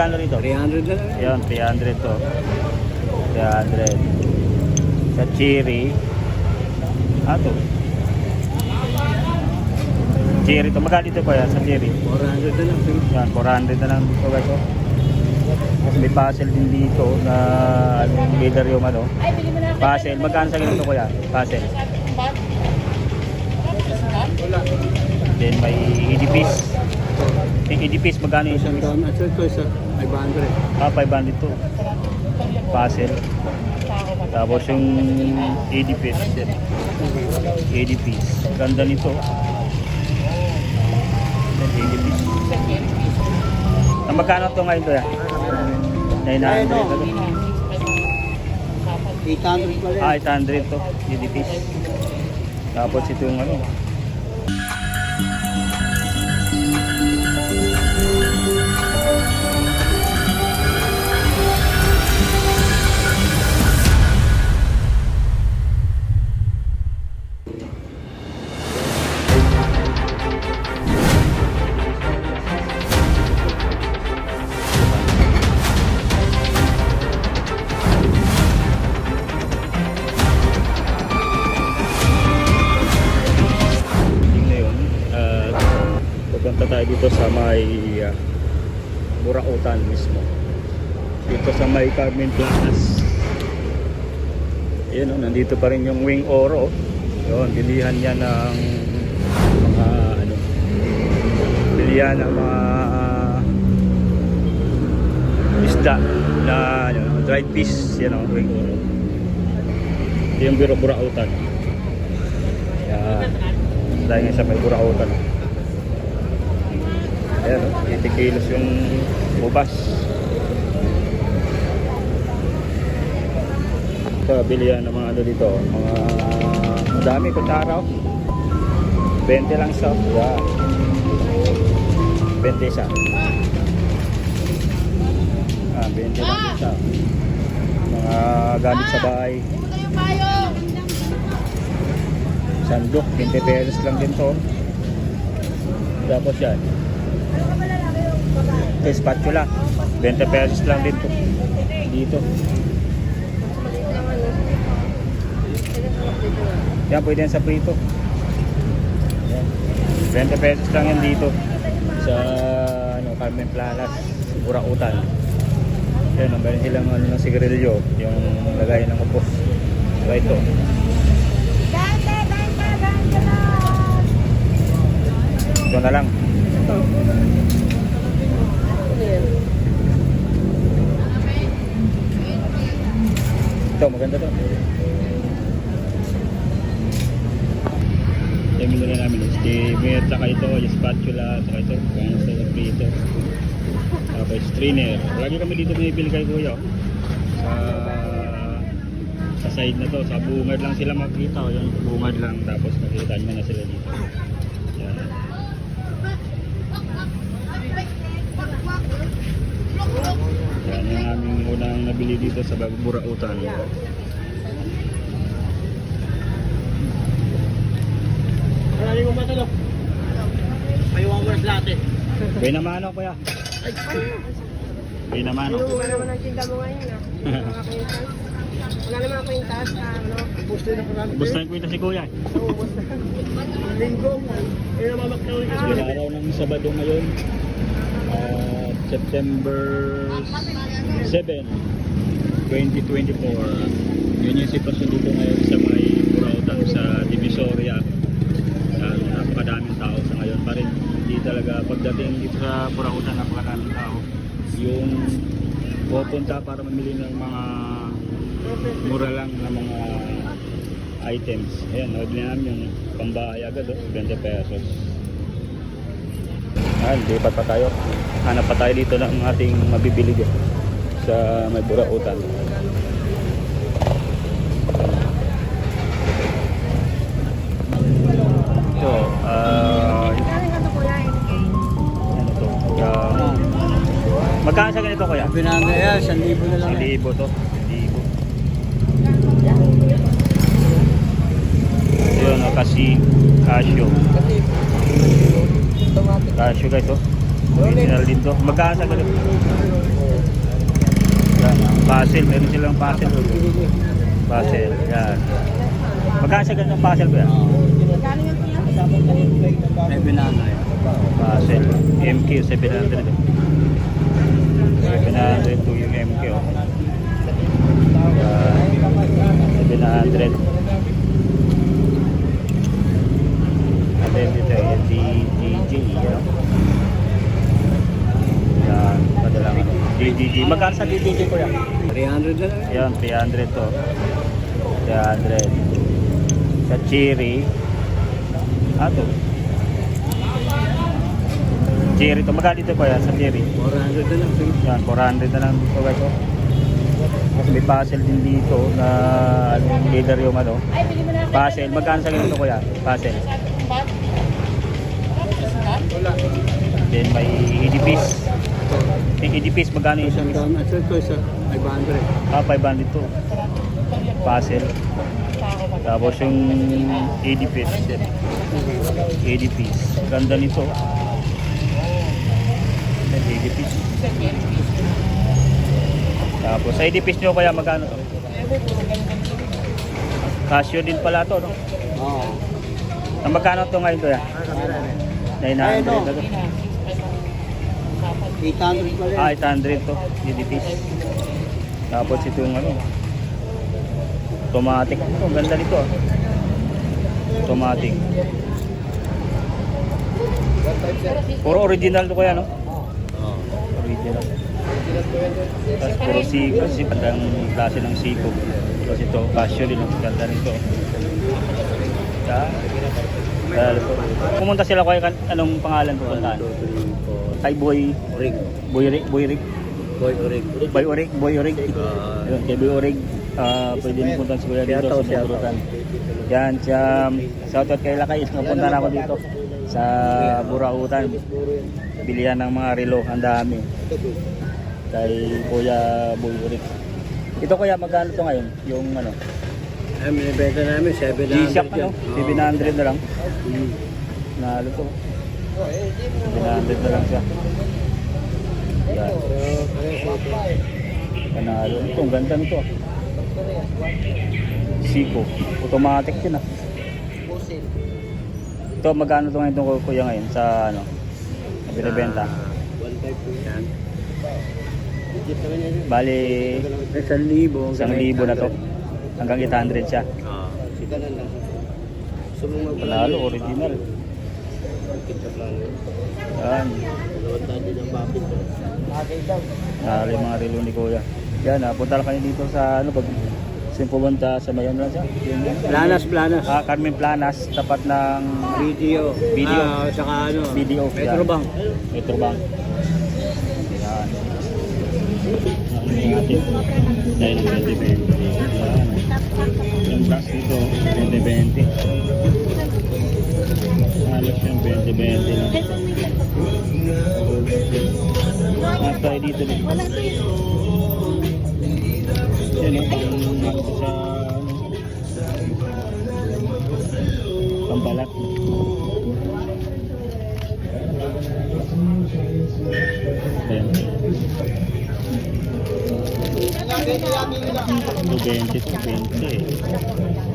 magkano rito? 300 na lang. Ayun, 300 to. 300. Sa cherry. Ah, to. Cherry to. Magkano dito kuya sa cherry? 400 na lang. Yan, 400 na lang dito guys. Oh. Tapos may puzzle din dito na anong leader yung ano. Ay, bili mo na ako. Puzzle. Magkano sa ganito kuya? Puzzle. Then may edipis. Yung edipis magkano yung Isang isang taon na ito, isa 500. Ah, 500 to. Puzzle. Tapos yung edipis. Edipis. Ganda nito. Yan, edipis. Ah, magkano to ngayon to ya? 900. Ayun, ano? 800 pala Ah, yan. 800 to. Edipis. Tapos ito yung ano. Burautan mismo. Dito sa may Carmen Plazas. Ayun, oh, nandito pa rin yung Wing Oro. Yun, bilihan niya ng mga ano, bilihan ng mga isda na ano, dried fish, yan o, Wing Oro. Yung Biro Burautan. Yan. Dahil nga sa may burautan. Ayan, oh, 80 kilos yung ubas. Ito, bilihan ng mga ano dito. Mga madami kutsara. oh. 20 lang isa. Yan. 20 isa. Ah, 20 lang isa. Mga gamit sa bahay. Sandok, 20 pesos lang din to. Tapos yan. Ito, spatula. 20 pesos lang din to. Dito. Yan, pwede yan sa prito. Yan. 20 pesos lang yan dito. Sa ano, Carmen Planas, Burautan. Yan, ang meron silang ano, ng sigarilyo, yung lagay ng upos. Diba ito? Dante na. Ito na lang. Ito, maganda to. Ito yung na namin. Steamer, saka ito, yung spatula, saka ito, kung sa prito. Tapos strainer. Lagi kami dito bumibili kay Kuya. oh. Sa sa side na to, sa bungad lang sila makita. O, yung bungad lang, tapos makita nyo na sila dito. Yan. Yan yung aming nabili dito sa Burautan. Marami kong matulog. May wawers latte. Bay naman ako kuya. Bay naman ako. Ano naman ang tinda mo ngayon ah? Wala naman ang kwintas ah, ano? Gusto na ko namin. Basta yung kwenta si kuya. eh. Naubos na. Linggo. Eh, namamaktaw yung Kasi araw ng Sabado ngayon. ah, September 7, 2024. Yun yung sitwasyon dito ngayon sa may Burautan sa Divisoria. Yan, napakadaming tao sa ngayon pa rin. Hindi talaga pagdating dito sa Burautan napakadaming tao. Yung pupunta para mamili ng mga mura lang na mga items. Ayan, nabili namin yung pambahay agad, oh, 20 pesos. Ah, lipat pa tayo. Hanap pa tayo dito ng ating mabibili dito sa may burautan. Ito, ah, ito kulay. ano to? Ah, magkano sa ganito kuya? Binanga yan, 1,000 na lang. Isang yan. libo to. Libo. Yun, no, kasi casio. Casio guys, oh. Original din to. Magkano sa ganito? Puzzle. Meron silang puzzle. Puzzle. Yan. Magkano sa ganitong puzzle ko yan? Magkano yung binana eh. Puzzle. MQ 700. 700 to yung MQ. Yan. 700. At then dito yung. Yan. Yan. DGG. Magkano sa DGG ko yan? 300 na lang. Yan, 300 to. 300. Sa cherry. Ah, to. Cherry to. Magkano dito po yan sa cherry? 400 na lang. Yan, 400 na lang dito guys. oh. Tapos may puzzle din dito na ano, leader yung ano. Ay, bili mo na ako. Puzzle. Magkano sa ganito kuya? Puzzle. Edipis, magkano yung na. Ito, ito, isa. 500. Ah, 500 to. Puzzle. Tapos yung edipis. Edipis. Ganda nito. Edipis. Tapos sa edipis nyo kaya magkano to? Casio din pala to, no? Oo. Ang magkano to ngayon to ya? 900 na to. 800 pa rin. Ah, 800 to. Edipis. Tapos ito yung ano. Automatic. Ito, ang ganda nito. ah. Automatic. Puro original to kuya, no? Oo. Original. Tapos puro siko. Kasi pandang klase ng siko. Tapos ito, Casio din. Ang ganda nito. Pumunta sila kan- anong pangalan pupuntahan? Kay Boy, Rig. Boy Rick, Boy Rick, Boy, rig. Boy Orig, Boy Orig. Ah, Yun, kay Boy Orig, ah, pwede mo punta si Kuya dito Shout sa out, shout Burutan. Yan, siya, shoutout kay Lakay, napunta na ako dito sa Burautan. Bilihan ng mga relo, ang dami. Kay Kuya Boy Orig. Ito kuya, magkano to ngayon? Yung ano, Ay, binibenta namin 700 G-Shock ano? yan. 700 na lang. Mm. Nalo to. 700 na lang siya. Yan. Panalo. Ito, ang ganda nito. Siko. Automatic yun ah. Ito, magkano ito ngayon itong kuya ngayon sa ano? Na binibenta? Ah, 1.5 po yan. Bali, Isang libo. isang libo na to. Hanggang 800 siya. Ah. Panalo, original. Yan. Yung mga relo ni kuya. Yan, ah, punta lang kayo dito sa ano, pag Simpubanta sa Mayon lang siya. Planas, planas. Ah, Carmen Planas, tapat ng Video. Video. Ah, saka ano. BDO. Metrobank. Metrobank. Yan. Ang ating dahil 2020. Yan. Yung gas dito, 2020. Halos yung 2020 lang. At tayo dito din. Yan o, pang ano sa pambalat. Ayan. Ito 20 to 20 eh.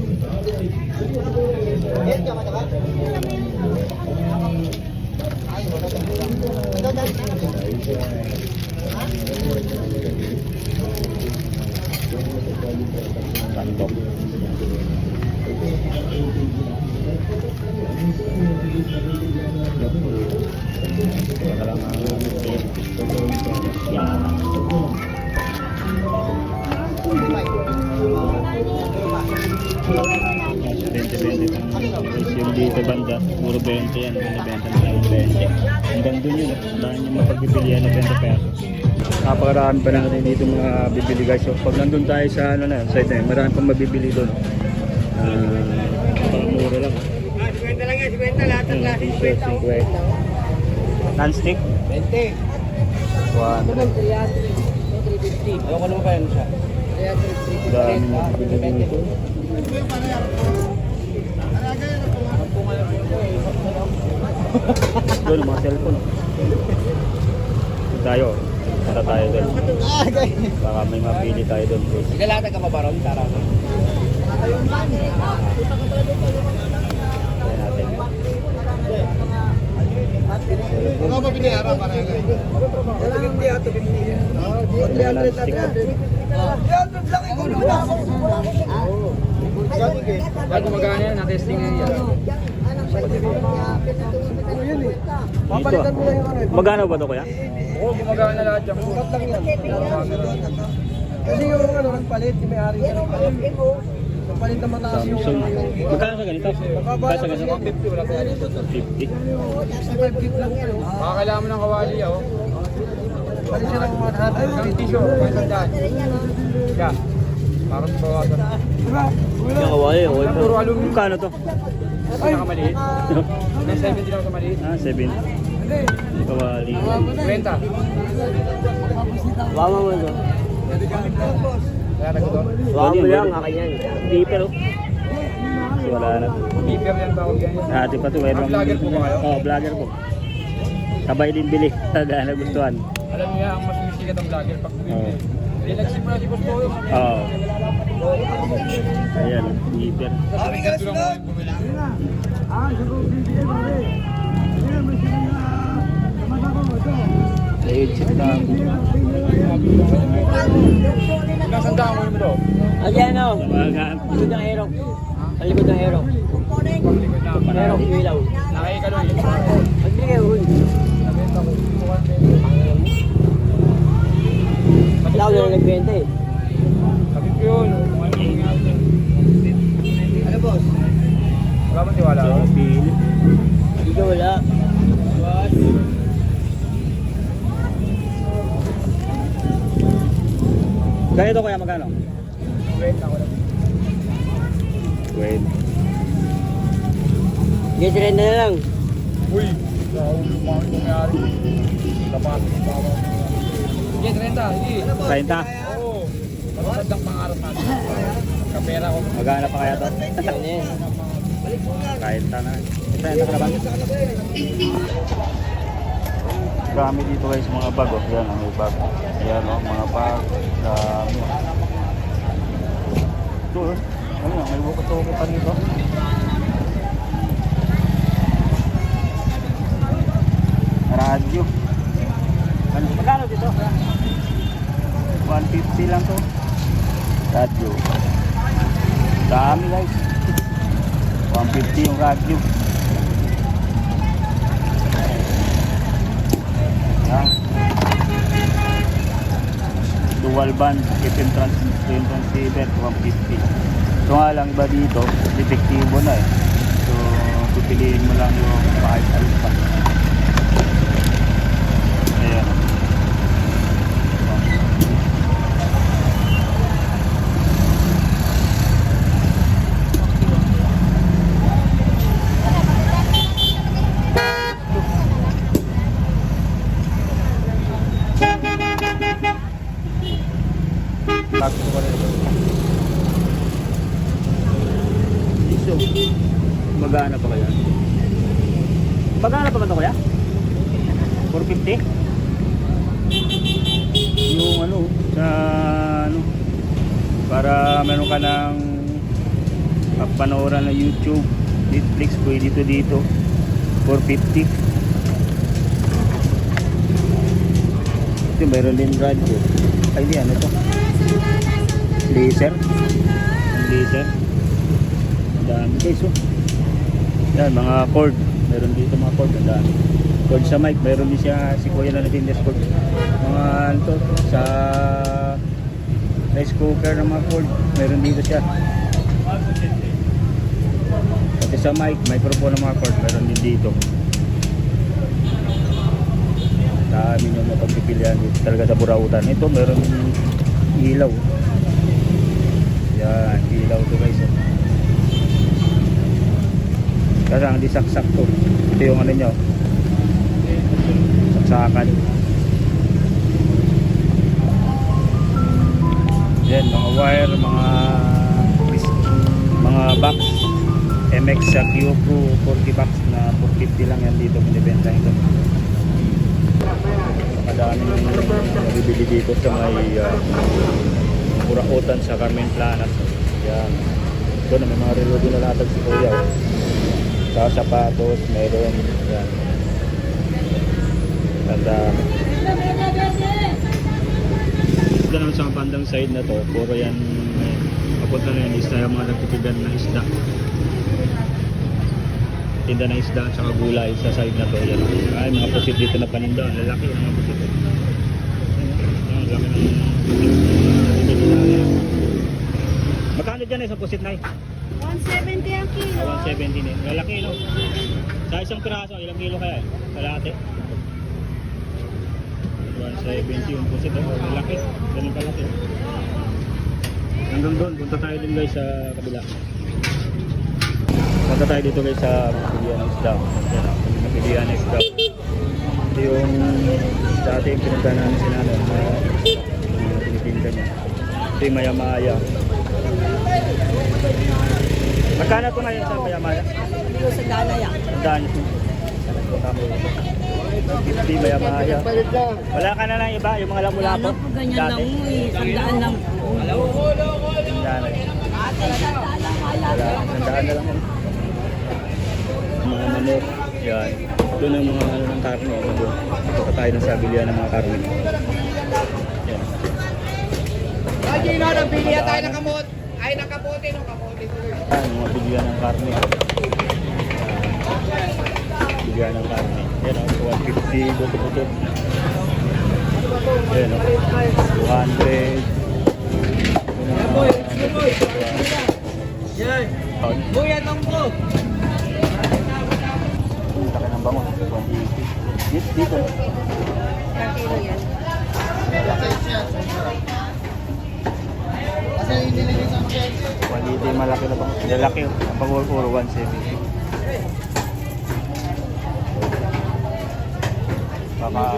Banda, puro 20 yan. Binibenta nila yung 20. Hanggang dun yun. Ang dami yung mapagpipilian na 20 pesos. Napakarami pa natin dito mga bibili guys. So, pag nandun tayo sa ano na, side na yun, marami pang mabibili doon. Ah, napakamura lang. Ah, 50 lang yan. 50 lahat ng klase. T-shirt, 50. Non-stick? 20. 100. Ayoko naman kaya siya. Dami mabibili dito. Doon, mga cellphone. Ito tayo. Punta tayo doon. Baka may mapili tayo doon. guys. Naglalata ka pa ba ron? Tara. Ayan natin. Ano ba binayaran para nga? Hindi ato Ayan, stick. Bago gumagana yan, na-testing na yan. Dito ah. Magkano ba to kuya? Oo, gumagana lahat yan. Sukat lang yan. Kasi yung ano, nagpalit, yung may-ari ka nagpalit. Na mataas yung... Magkano sa ganito? Magkano sa ganito? 50, wala tayo dito. 50. 65 gig lang yan. Baka kailangan mo ng kawali, oh. Palit siya ng 100. Ang may sandaan. Yeah. Parang bawasan. Yung kawali, okay Puro aluminum. Magkano to? Pinakamaliit. May 70 lang sa maliit. Ah, 7. Kawali. 20. Wama mo ito. Kaya nagdoon. Wama mo lang, akin yan. Beeper oh. Wala na. Beeper yan bawag yan. Ate pa to. eh, Ah, vlogger po ba kayo? Oo, vlogger po. Sabay din bili. Dahil nagustuhan. Alam niya, ang mas misikat ang vlogger pag bumibili. Hindi nagsimula si Boss Boyo. Oo. Ayan, ka lang bumili. Legit na. Hanggang sandaan mo yung daw. Ayan o. Likod ng aero. Sa likod ng aero. Aero, ilaw. Nakikaloy. Hindi kayo, huy. Ilaw na nagbenta eh. Ko yun. Ano boss? Wala bang tiwala? Pili. Hindi ka wala. Ganito kuya magkano? Wait ako lang. Wait. Sige, trend na lang. Uy! Nahulog mo ang nangyari. Tapas. Sige, 30. Sige. 30. Magandang pangarap natin. Kapera ko. Magana pa kaya to? Na yan. 30 na. 30 ka na ba? Dami dito guys mga bag oh. Yan may bag. Yan oh, mga bag. Dami. Ito oh. Ano yan, may buko-tuko pa dito. Radyo. Ano, magkano dito? 150 lang to. Radyo. Dami guys. 150 yung radyo. Dual band, FM trans FM transceiver, 150. Ito nga lang iba dito, detektibo na eh. So, pipiliin mo lang yung kahit alin pa. Ayan. Bago ko rin ito. Iso. Magana pa kaya? Magana pa ba ito kaya? 450? Yung ano, sa ano, para meron ka ng panooran ng YouTube, Netflix, pwede dito dito. 450. Ito, meron din radyo. Ay, hindi, ano to? Laser. Laser. Ang dami guys, oh. Yan, mga cord. Meron dito mga cord. Ang dami. Cord sa mic. Meron din siya si Kuya na natindas cord. Mga ano to, sa rice cooker ng mga cord. Meron dito siya. Pati sa mic, microphone ng mga cord. Meron din dito. Dami nyo mapagpipilian dito talaga sa Burautan. Ito, meron ilaw. Yan, ilaw to guys. Oh. Kasi ang disaksak to. Ito yung ano nyo. Saksakan. Yan, mga wire, mga mga box. MX sa Kyoko 40 box na 450 lang yan dito binibenta ito. daming nabibili dito sa may uh, Burautan sa Carmen Planas. Yan. Doon may mga relo din na latag si Kuya. oh. Sa sapatos, meron. Yan. Ang dami. Ito naman sa bandang side na to, puro yan papunta na yan isda, yung mga nagtitindan ng isda. Tinda ng isda at saka gulay sa side na to. Yan. Ay, mga pusit dito na paninda. Ang Lalaki yung mga pusit. Ang laki ng Magkano dyan eh sa pusit na 170 ang kilo. 170 eh. Lalaki no? Sa isang piraso, ilang kilo kaya? Kalahati. 170 yung pusit. Oh. Lalaki. Ganun kalaki. Hanggang doon, punta tayo din guys sa kabila. Punta tayo dito guys sa Pilihan ng Isda. Yan o, Pilihan ng Isda. Ito yung dati yung pinunta namin si Nano mga tinitinda niya. Ito yung Maya-Maya. Magkano ito ngayon sa Maya-Maya? Dito sa Danaya. Ang daan. Hindi Maya-Maya. Wala ka na lang iba, yung mga lamulapo. Ano po ganyan lang mo eh. Sandaan lang po. Ang daan na yun. Wala, sandaan lang. Manok. Yan. Doon ang mga ano ng karne. Doon. Ito tayo ng sabilihan ng mga karne. Yan. Lagi na, nabili tayo ng kamot. Ay, nakapote, no, kapote. Yan, mga bilihan ng karne. Bilihan ng karne. Yan o, 150 buto-buto. Yan o, 200. Yan boy, boy. Yan. Buya ng po. Bango. 180. Dito, dito. Ang kilo yan. Quality malaki na bang? Lalaki. Ang bango puro 170. Baka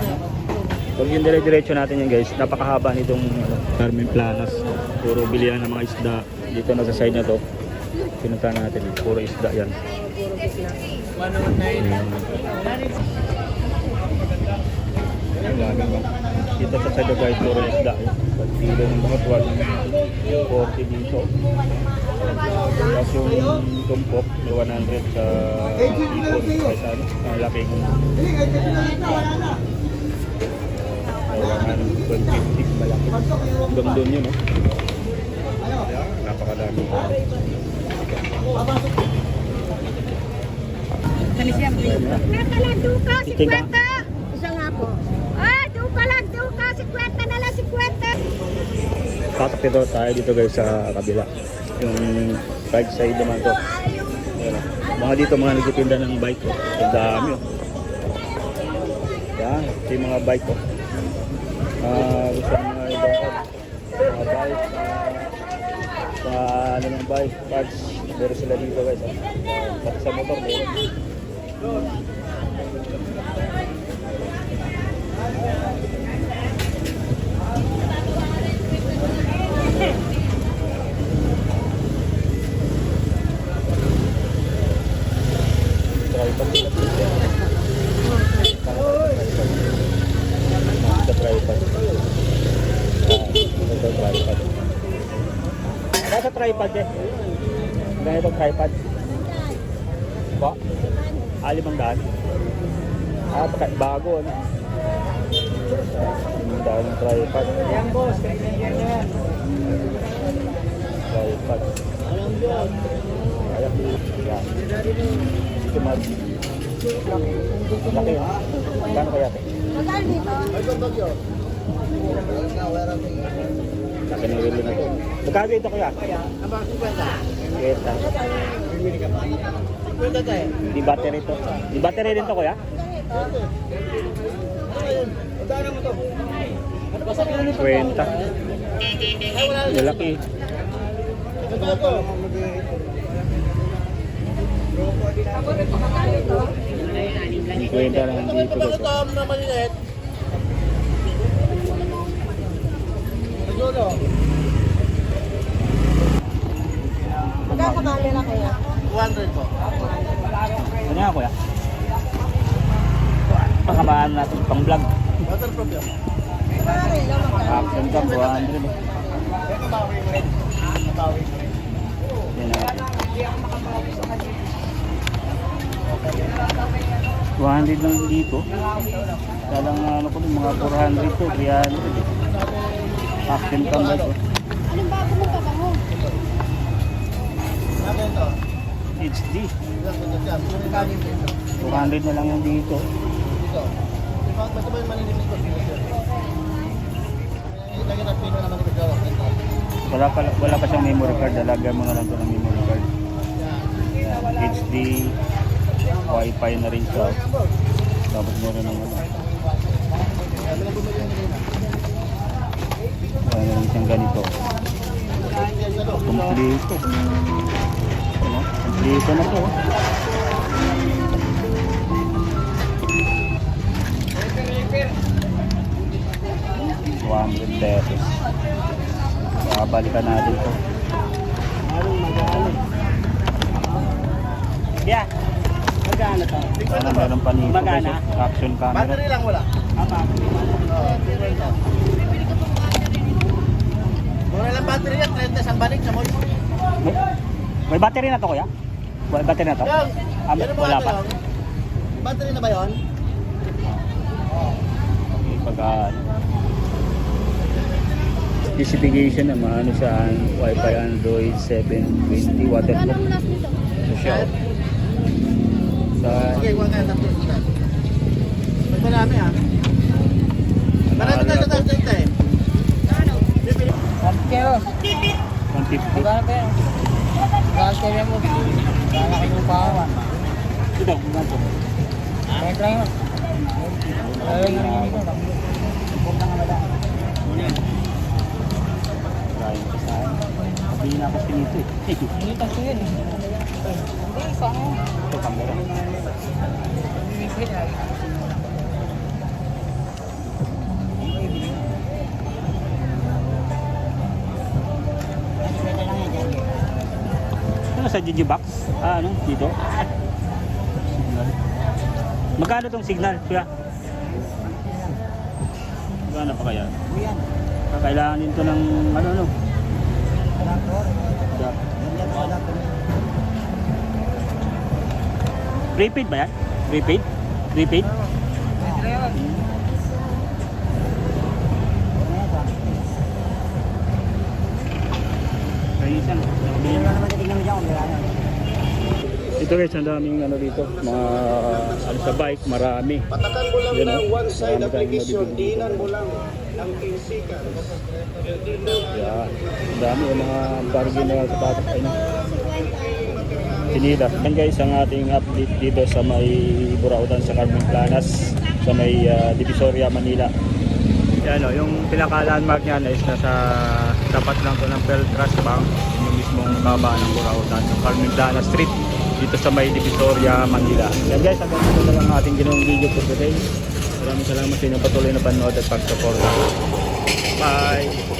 Pag yung dire-diretso natin yan guys, napakahaba nitong ano, Carmen Planas. Puro bilihan ng mga isda. Dito na sa side na to. Pinunta natin. Puro isda yan. Dito sa side guys, puro isda. eh. Pag kilo ng mga 12, 40 dito. Tapos yung tumpok, may 100 sa ipon. Kahit ano, ang laking Kailangan 150 malaki. Hanggang doon yun, no? Napakadami. Kwenta lang, duka, si Itim ba? kwenta. Isa nga po. Ah, duka lang, duka, si kwenta na lang, si kwenta. Pasok dito tayo dito guys sa kabila. Yung right side naman to. Oh. mga dito mga nagtitinda ng bike ko. Ang dami oh. Yan, ito yung mga bike ko. Ah, gusto mga ibang mga bike. Sa ano ng bike, parts. Meron sila dito guys. Oh. Pati sa motor meron. Tripod eh. Ganito tripod. Ba? Ah, limang? Ah, baka- bago ano? Limang daan ng tripod. Yan, boss. Kailangan yan. Tripod. Ayan. Yan. Ito mag... Laki ha? Magkano kaya ito? Magkano dito? Laki ng relo na ito. Magkano ito kaya? Abang 50. Keta. Bibili ka pa. 50 tayo. Di battery to. Di battery din to kuya? Kwenta. Malaki. Kwenta lang dito. guys. na maliit. Sakali na kaya? 200 po. Ano nga kuya? Pakamaan natin pang vlog. Waterproof yan. Ganda, 200. oh. Yan natin. 200 lang dito. Dalang ano ko mga 400 to, 300 eh. Action cam ba ito? Anong bago mo kabango? HD. 200 na lang yung dito. Wala pa, wala pa siyang memory card. Dalaga mo na lang ito ng memory card. HD. Wi-Fi na rin siya. Tapos meron ng ano. Wala na rin siyang ganito. Kompleto. Kompleto na. $200 pesos. Babalikan natin to. Yeah. Magkano to? Ano meron pa nito? Magana? oh. Action camera. lang wala. Apa? Mura lang battery yan, 30 sang balik sa mall. May, may battery na to kuya? May battery na to? Ah, mo wala ano pa. yung- Battery na ba yun? Okay, pag ah, specification naman ano siya Wi-Fi Android 720 waterproof sa siya. Sa Sige, huwag ka tapos na. Mas marami ha. Marami Ano tayo na sa tayo eh. Bibili. Kero. 150. Magkano kero? Magkano kero mo? Kaya kayo yung pahawan. Ito, ganito. Kaya try mo. Kaya yung rin ito. Huwag na nga mala. Try mo sa akin. Sabihin na ako pinito eh. Hindi isang. Sa Digibox? Ah, ano? Dito? Signal. Magkano tong signal? Kuya? Magkano pa kaya? Kailangan din to ng ano ano? Prepaid ba yan? Prepaid? Prepaid? Kaisan. Ito guys, ang daming ano dito, mga ano sa bike, marami. Patakan mo lang ng oh. Marami tayong application, dinan mo lang ng 15 seconds. Yan. Ang dami yung mga bargain na sapatos ay na. Sinila. Yan guys ang ating update dito sa may Burautan sa Carmen Planas sa may ah, Divisoria, Manila. Yan o, yung pinaka-landmark niyan is nasa tapat lang to ng Peltras Bank, mismong baba ng Burautan sa Carmen Planas Street dito sa may Divisoria, Manila. Yan guys, hanggang dito na lang ating ginawang video for today. Maraming salamat sa inyong patuloy na panood at pag-support. Bye!